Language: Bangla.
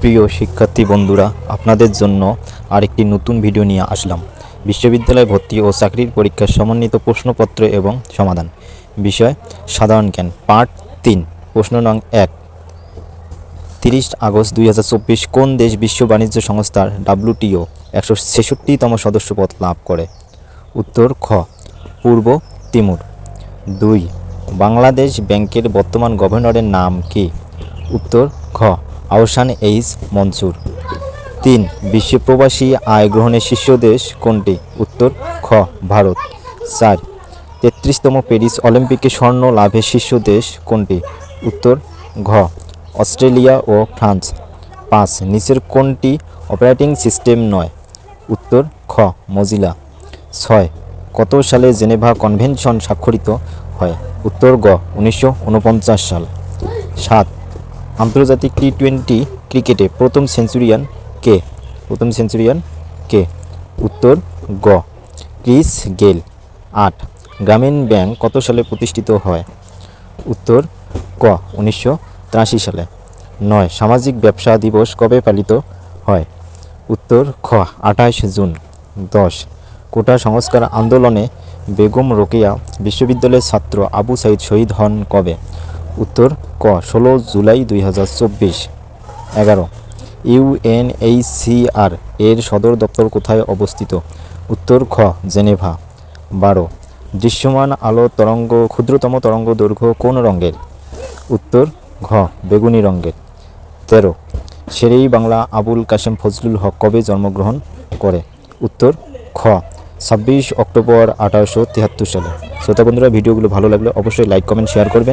প্রিয় শিক্ষার্থী বন্ধুরা, আপনাদের জন্য আরেকটি নতুন ভিডিও নিয়ে আসলাম। বিশ্ববিদ্যালয় ভর্তি ও চাকরির পরীক্ষার সমন্বিত প্রশ্নপত্র এবং সমাধান। বিষয়, সাধারণ জ্ঞান, পার্ট তিন, প্রশ্ন নং এক। তিরিশ আগস্ট দুই হাজার চব্বিশ কোন দেশ বিশ্ব বাণিজ্য সংস্থার ডাব্লিউটিও একশো ছেষট্টিতম সদস্যপদ লাভ করে? উত্তর, খ। পূর্ব, তিমুর। দুই। বাংলাদেশ ব্যাংকের বর্তমান গভর্নরের নাম কি? উত্তর, খ। আহসান এইচ মনসুর। তিন, বিশ্ব প্রবাসী আয় গ্রহণের শীর্ষ দেশ কোনটি? উত্তর, খ, ভারত। চার, তেত্রিশতম প্যারিস অলিম্পিকে স্বর্ণ লাভের শীর্ষ দেশ কোনটি? উত্তর, ঘ, অস্ট্রেলিয়া ও ফ্রান্স। পাঁচ, নিচের কোনটি অপারেটিং সিস্টেম নয়? উত্তর, খ, মজিলা। ছয়, কত সালে জেনেভা কনভেনশন স্বাক্ষরিত হয়? উত্তর, গ, উনিশশো উনপঞ্চাশ সাল। সাত আন্তর্জাতিক টি টোয়েন্টি ক্রিকেটে প্রথম সেঞ্চুরিয়ান কে? প্রথম সেঞ্চুরিয়ান কে? উত্তর গ। Chris Gayle. আট। গ্রামীণ ব্যাংক কত সালে প্রতিষ্ঠিত হয়? উত্তর ক। উনিশশো তিরাশি সালে। নয়। সামাজিক ব্যবসা দিবস কবে পালিত হয়? উত্তর খ। আঠাশ জুন। দশ। কোটা সংস্কার আন্দোলনে বেগম রোকেয়া বিশ্ববিদ্যালয়ের ছাত্র আবু সাইদ শহীদ হন কবে? উত্তর ক, ষোলো জুলাই দুই হাজার চব্বিশ। এগারো ইউএনএইচসিআর এর সদর দপ্তর কোথায় অবস্থিত? উত্তর খ, জেনেভা। বারো, দৃশ্যমান আলো তরঙ্গ, ক্ষুদ্রতম তরঙ্গ দৈর্ঘ্য কোন রঙের? উত্তর ঘ, বেগুনি রঙের। তেরো শেরেই বাংলা আবুল কাশেম ফজলুল হক কবে জন্মগ্রহণ করে? উত্তর খ, ছাব্বিশ অক্টোবর আঠারোশো তিয়াত্তর সালে। শ্রোতা বন্ধুরা, ভিডিওগুলো ভালো লাগলে অবশ্যই লাইক কমেন্ট শেয়ার করবেন।